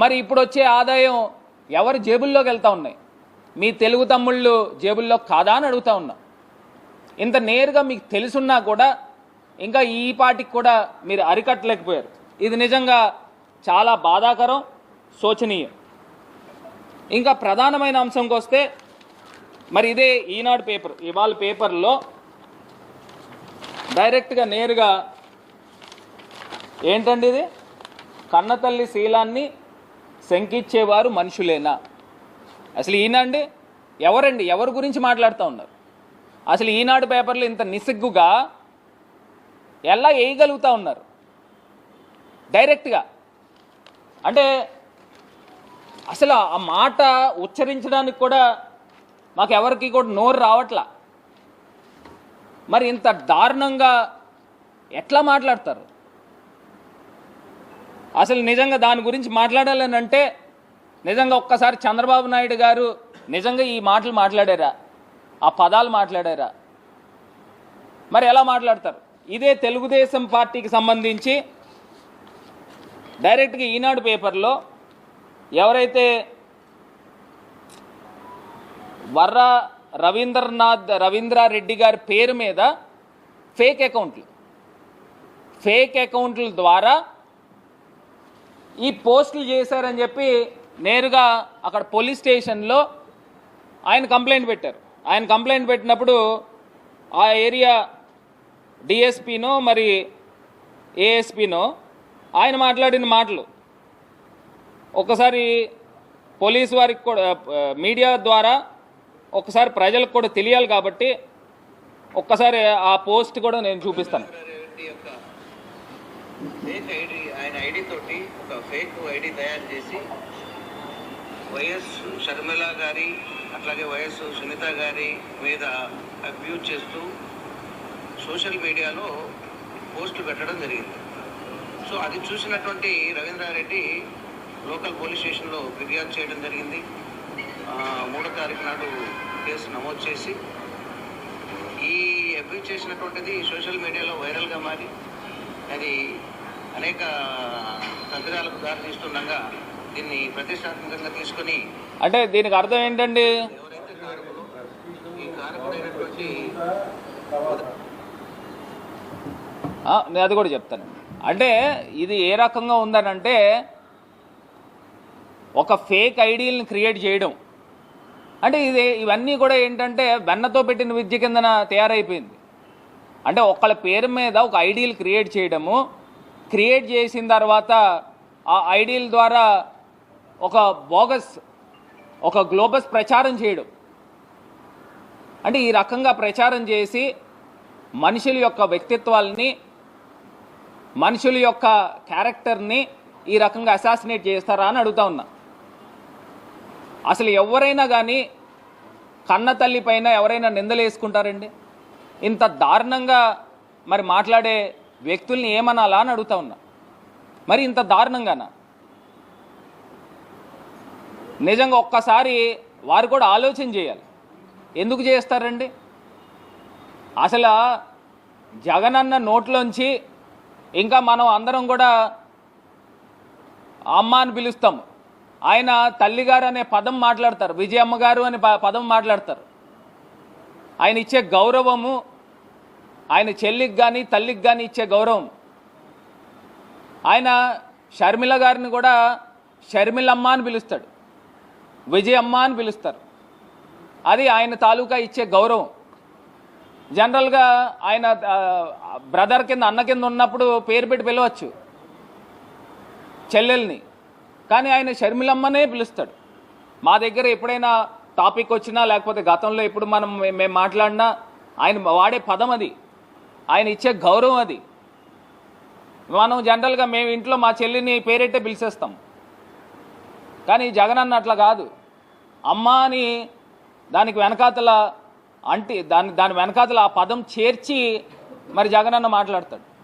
మరి ఇప్పుడు వచ్చే ఆదాయం ఎవరి జేబుల్లోకి వెళ్తా ఉన్నాయి? మీ తెలుగు తమ్ముళ్ళు జేబుల్లో కాదా అని అడుగుతా ఉన్నా. ఇంత నేరుగా మీకు తెలుసున్నా కూడా ఇంకా ఈ పాటికి కూడా మీరు అరికట్టలేకపోయారు. ఇది నిజంగా చాలా బాధాకరం శోచనీయం. ఇంకా ప్రధానమైన అంశంకి వస్తే మరి ఇదే ఈనాడు పేపర్ ఇవాళ పేపర్లో డైరెక్ట్గా నేరుగా ఏంటండి ఇది? కన్నతల్లి శీలాన్ని శంకిచ్చేవారు మనుషులేనా? అసలు ఈనాండి ఎవరండి? ఎవరి గురించి మాట్లాడుతూ ఉన్నారు? అసలు ఈనాడు పేపర్లు ఇంత నిసిగ్గుగా ఎలా వేయగలుగుతా ఉన్నారు? డైరెక్ట్గా. అంటే అసలు ఆ మాట ఉచ్చరించడానికి కూడా మాకు ఎవరికి కూడా నోరు రావట్లా? మరి ఇంత దారుణంగా ఎట్లా మాట్లాడతారు? అసలు నిజంగా దాని గురించి మాట్లాడాలని అంటే నిజంగా ఒక్కసారి చంద్రబాబు నాయుడు గారు నిజంగా ఈ మాటలు మాట్లాడారా? ఆ పదాలు మాట్లాడారా? మరి ఎలా మాట్లాడతారు? ఇదే తెలుగుదేశం పార్టీకి సంబంధించి డైరెక్ట్గా ఈనాడు పేపర్లో ఎవరైతే వర్ర రవీంద్రనాథ్ రవీంద్రారెడ్డి గారి పేరు మీద ఫేక్ అకౌంట్లు ఫేక్ అకౌంట్ల ద్వారా ఈ పోస్టులు చేశారని చెప్పి నేరుగా అక్కడ పోలీస్ స్టేషన్లో ఆయన కంప్లైంట్ పెట్టారు. ఆయన కంప్లైంట్ పెట్టినప్పుడు ఆ ఏరియా డిఎస్పీనో మరి ఏఎస్పీనో ఆయన మాట్లాడిన మాటలు. ఒకసారి పోలీస్ వారికి కూడా మీడియా ద్వారా ఒకసారి ప్రజలకు కూడా తెలియాలి కాబట్టి ఒక్కసారి ఆ పోస్ట్ కూడా నేను చూపిస్తాను. ఆయన ఐడి తోటి ఒక ఫేక్ ఐడి తయారు చేసి వైఎస్ షర్మిల గారి అట్లాగే వైఎస్ సునీత గారి మీద అబ్యూజ్ చేస్తూ సోషల్ మీడియాలో పోస్టులు పెట్టడం జరిగింది. సో అది చూసినటువంటి రవీంద్రారెడ్డి లోకల్ పోలీస్ స్టేషన్లో ఫిర్యాదు చేయడం జరిగింది. మూడో తారీఖు నాడు కేసు నమోదు చేసి ఈ అబ్యూజ్ చేసినటువంటిది సోషల్ మీడియాలో వైరల్గా మారి అది అనేక తప్పిదాలకు దారితీస్తుండగా దీన్ని ప్రతిష్టాత్మకంగా తీసుకొని అంటే దీనికి అర్థం ఏంటండి? ఎవరైతే కారకులు ఈ కారకుడైనటువంటి ఆ, నేను అది కూడా చెప్తాను. అంటే ఇది ఏ రకంగా ఉందనంటే ఒక ఫేక్ ఐడీలను క్రియేట్ చేయడం. అంటే ఇది ఇవన్నీ కూడా ఏంటంటే వెన్నతో పెట్టిన విద్య కిందన తయారైపోయింది. అంటే ఒకళ్ళ పేరు మీద ఒక ఐడీలు క్రియేట్ చేయడము క్రియేట్ చేసిన తర్వాత ఆ ఐడియల్ ద్వారా ఒక బోగస్ ఒక గ్లోబస్ ప్రచారం చేయడం. అంటే ఈ రకంగా ప్రచారం చేసి మనుషుల యొక్క వ్యక్తిత్వాల్ని మనుషుల యొక్క క్యారెక్టర్ని ఈ రకంగా అసాసినేట్ చేస్తారా అని అడుగుతా ఉన్నా. అసలు ఎవరైనా కానీ కన్న తల్లి పైన ఎవరైనా నిందలు వేసుకుంటారండి ఇంత దారుణంగా మరి మాట్లాడే వ్యక్తుల్ని ఏమనాలా అని అడుగుతా ఉన్నా. మరి ఇంత దారుణంగానా? నిజంగా ఒక్కసారి వారు కూడా ఆలోచన చేయాలి. ఎందుకు చేస్తారండి? అసలు జగనన్న నోట్లోంచి ఇంకా మనం అందరం కూడా అమ్మ అని పిలుస్తాం ఆయన తల్లిగారు అనే పదం మాట్లాడతారు. విజయమ్మ గారు అనే ప- పదం మాట్లాడతారు. ఆయన ఇచ్చే గౌరవము ఆయన చెల్లికి కానీ తల్లికి కానీ ఇచ్చే గౌరవం. ఆయన షర్మిల గారిని కూడా షర్మిలమ్మ అని పిలుస్తాడు. విజయమ్మ అని పిలుస్తారు. అది ఆయన తాలూకా ఇచ్చే గౌరవం. జనరల్గా ఆయన బ్రదర్ కింద అన్న కింద ఉన్నప్పుడు పేరు పెట్టి పిలవచ్చు. చెల్లెల్ని. కానీ ఆయన షర్మిలమ్మనే పిలుస్తాడు. మా దగ్గర ఎప్పుడైనా టాపిక్ వచ్చినా లేకపోతే గతంలో ఎప్పుడు మనం మేము మాట్లాడినా ఆయన వాడే పదం అది. ఆయన ఇచ్చే గౌరవం అది. మనం జనరల్గా మేము ఇంట్లో మా చెల్లిని పేరెట్టే పిలిచేస్తాం. కానీ జగనన్న అట్లా కాదు. అమ్మ అని దానికి వెనకాతల అంటే దాని దాని వెనకాతల ఆ పదం చేర్చి మరి జగనన్న మాట్లాడతాడు.